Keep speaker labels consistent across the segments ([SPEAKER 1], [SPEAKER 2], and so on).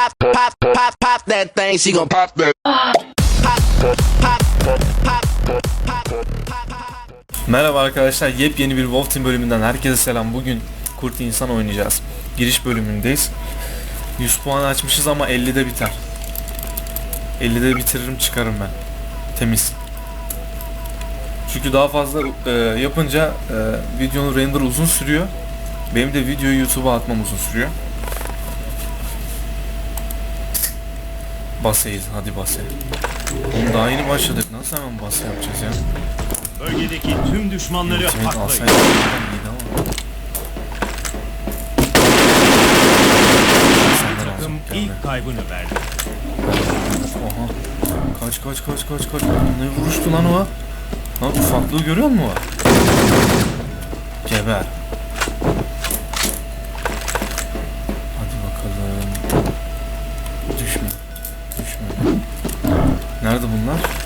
[SPEAKER 1] pop, pop, pop, pop that thing. She gon' pop that.
[SPEAKER 2] Merhaba arkadaşlar, yepyeni bir Wolf Team bölümünden herkese selam. Bugün Kurt İnsan oynayacağız. Giriş bölümündeyiz. 100 puan açmışız ama 50'de biter. 50'de bitiririm çıkarım ben. Temiz. Çünkü daha fazla e, yapınca e, videonun render uzun sürüyor. Benim de videoyu YouTube'a atmam uzun sürüyor. Basayız, hadi basayız. Oğlum daha yeni başladık. Nasıl hemen bas yapacağız ya?
[SPEAKER 3] Bölgedeki tüm düşmanları haklayın. Takım ilk kaybını verdi.
[SPEAKER 2] Oha. Kaç kaç kaç kaç kaç. Ne vuruştu lan o? Lan ufaklığı görüyor musun o? Geber.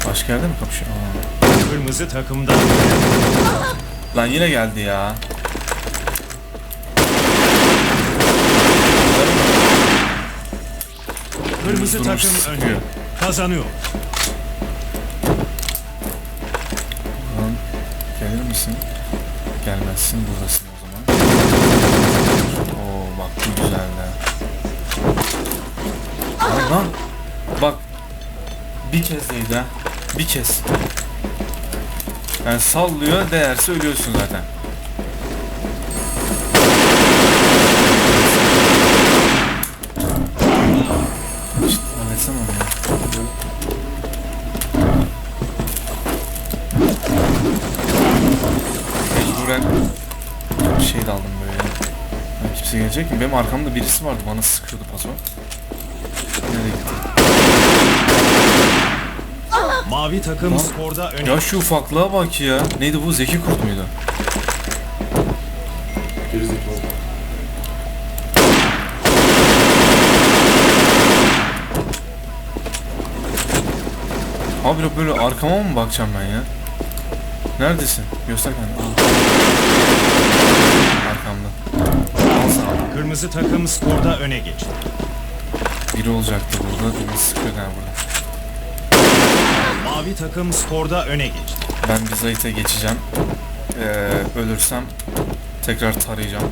[SPEAKER 2] Başka yerde mi kapışıyor? Aa.
[SPEAKER 3] Kırmızı takımdan
[SPEAKER 2] Lan yine geldi ya.
[SPEAKER 3] kırmızı
[SPEAKER 2] Durmuş
[SPEAKER 3] takım
[SPEAKER 2] sıkıyor.
[SPEAKER 3] önde. Kazanıyor.
[SPEAKER 2] Lan gelir misin? Gelmezsin buradasın o zaman. Oo bak bu güzel de. Lan lan. Bak. Bir kez değdi ha. Bir kez. Yani sallıyor değerse ölüyorsun zaten. Mecburen bir şey de böyle. Yani gelecek mi? Benim arkamda birisi vardı bana sıkıyordu paso. Nereye gitti?
[SPEAKER 3] Mavi takım sporda öne.
[SPEAKER 2] Ya şu ufaklığa bak ya. Neydi bu? Zeki Kurt muydu? Abi yok böyle arkama mı bakacağım ben ya? Neredesin? Göster kendini. Arkamda. Al sana.
[SPEAKER 3] Kırmızı takım sporda öne geçti.
[SPEAKER 2] Biri olacaktı burada. Biri sıkıyor yani burada.
[SPEAKER 3] Mavi takım sporda öne geçti.
[SPEAKER 2] Ben bir Zayt'e geçeceğim. Ee, ölürsem tekrar tarayacağım.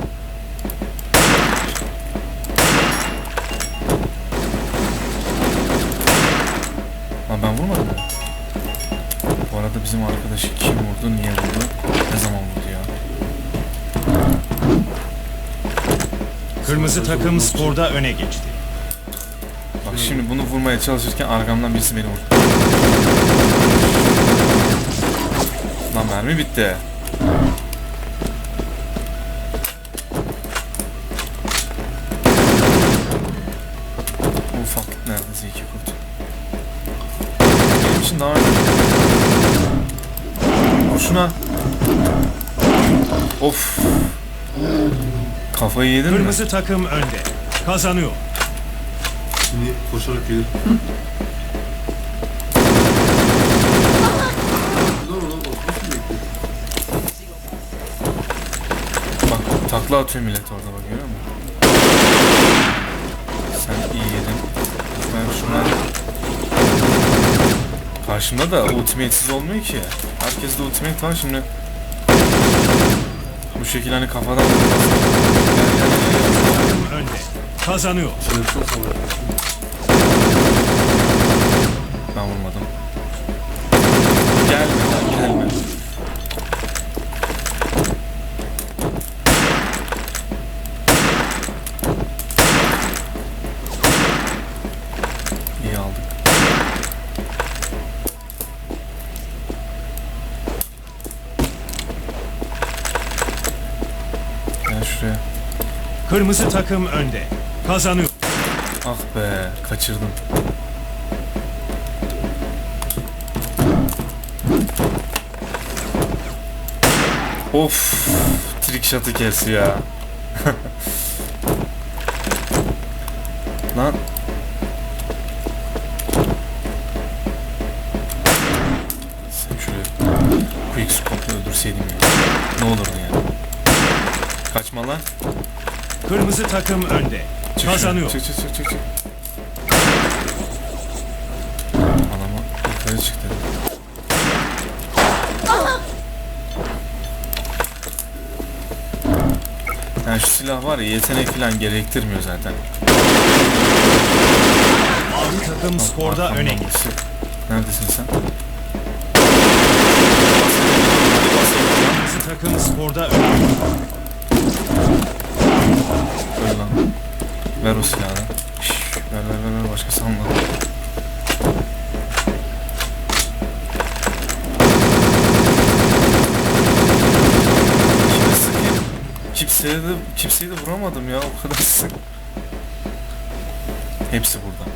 [SPEAKER 2] Lan ben vurmadım mı? Bu arada bizim arkadaşı kim vurdu, niye vurdu, ne zaman vurdu ya?
[SPEAKER 3] Kırmızı takım sporda öne geçti.
[SPEAKER 2] Bak şimdi bunu vurmaya çalışırken arkamdan birisi beni vurdu. Lan mermi bitti. Ufak neredeyse iki kurt. Benim için daha önemli. Vur şuna. Of. Kafayı yedin mi?
[SPEAKER 3] Kırmızı takım önde. Kazanıyor.
[SPEAKER 4] Şimdi koşarak gelir.
[SPEAKER 2] Bak takla atıyor millet orada bak görüyor musun? Sen iyi yedin. Ben şuna... Karşımda da ultimate'siz olmuyor ki. Herkes de ultimate var şimdi. Bu şekilde hani kafadan
[SPEAKER 3] Takım önde. Kazanıyor.
[SPEAKER 4] Telefon salıyor.
[SPEAKER 2] ben vurmadım. Gelme lan gelme. İyi aldık. Gel şuraya.
[SPEAKER 3] Kırmızı takım önde. Kazanıyor.
[SPEAKER 2] Ah be kaçırdım. Of trick shot'ı kes ya. Lan quick scope'la öldürseydim ya. Ne olurdu yani. Kaçma lan.
[SPEAKER 3] Kırmızı takım önde.
[SPEAKER 2] Çık
[SPEAKER 3] kazanıyor.
[SPEAKER 2] Çık çık çık çık. çık. Anama yukarı çıktı. Yani şu silah var ya yetenek falan gerektirmiyor zaten.
[SPEAKER 3] Abi takım Bak,
[SPEAKER 2] sporda
[SPEAKER 3] öne geçti.
[SPEAKER 2] Neredesin sen?
[SPEAKER 3] Takım sporda öne geçti.
[SPEAKER 2] Ver o silahı. Şşş, ver ver ver ver başka sanma. Şimdi sıkayım. Kimseye de, kimseyi de vuramadım ya o kadar sık. Hepsi burada.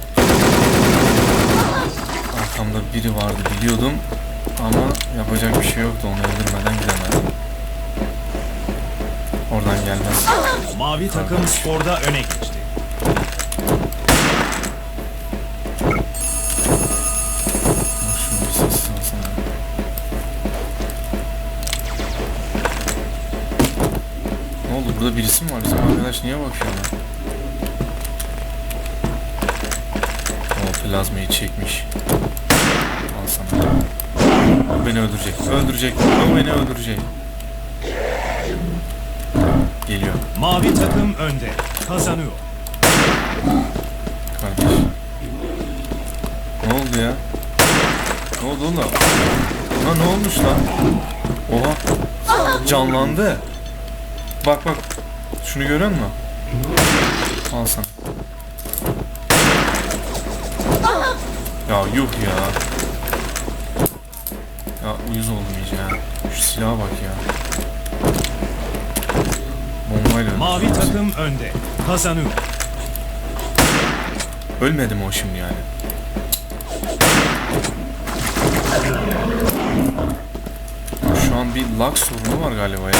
[SPEAKER 2] Arkamda biri vardı biliyordum ama yapacak bir şey yoktu onu öldürmeden gidemedim. Oradan gelmez.
[SPEAKER 3] Mavi takım skorda öne geçti.
[SPEAKER 2] Burada birisi mi var? Bizim arkadaş niye bakıyor lan? O plazmayı çekmiş. Al sana. O beni öldürecek. Öldürecek. O beni öldürecek. Geliyor
[SPEAKER 3] Mavi takım önde. Kazanıyor.
[SPEAKER 2] kardeş. Ne oldu ya? Ne oldu oğlum? Buna ne olmuş lan? Oha. Canlandı. Bak bak. Şunu görüyor musun? Al sana. Ya yuh ya. Ya uyuz oldum iyice ya. Şu silaha bak ya. Bombayla
[SPEAKER 3] Mavi
[SPEAKER 2] öldürdü bizi.
[SPEAKER 3] takım önde. Kazanıyor.
[SPEAKER 2] Ölmedi mi o şimdi yani? Şu an bir lag sorunu var galiba ya.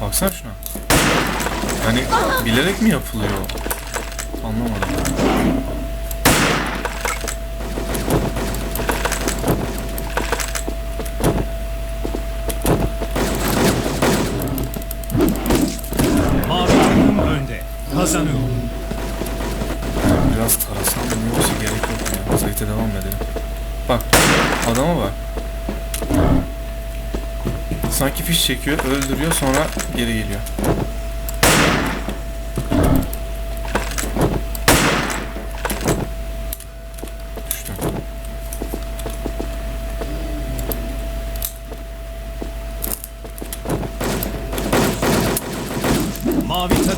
[SPEAKER 2] Baksana Yani bilerek mi yapılıyor? Anlamadım.
[SPEAKER 3] Mavi takım önde. Kazanıyor.
[SPEAKER 2] Biraz tarasam mı yoksa gerek yok ya. Devam edelim. Bak adama bak. Sanki fiş çekiyor, öldürüyor sonra geri geliyor. Düştüm.
[SPEAKER 3] Mavi takım önde.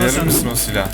[SPEAKER 2] Verir misin o silahı?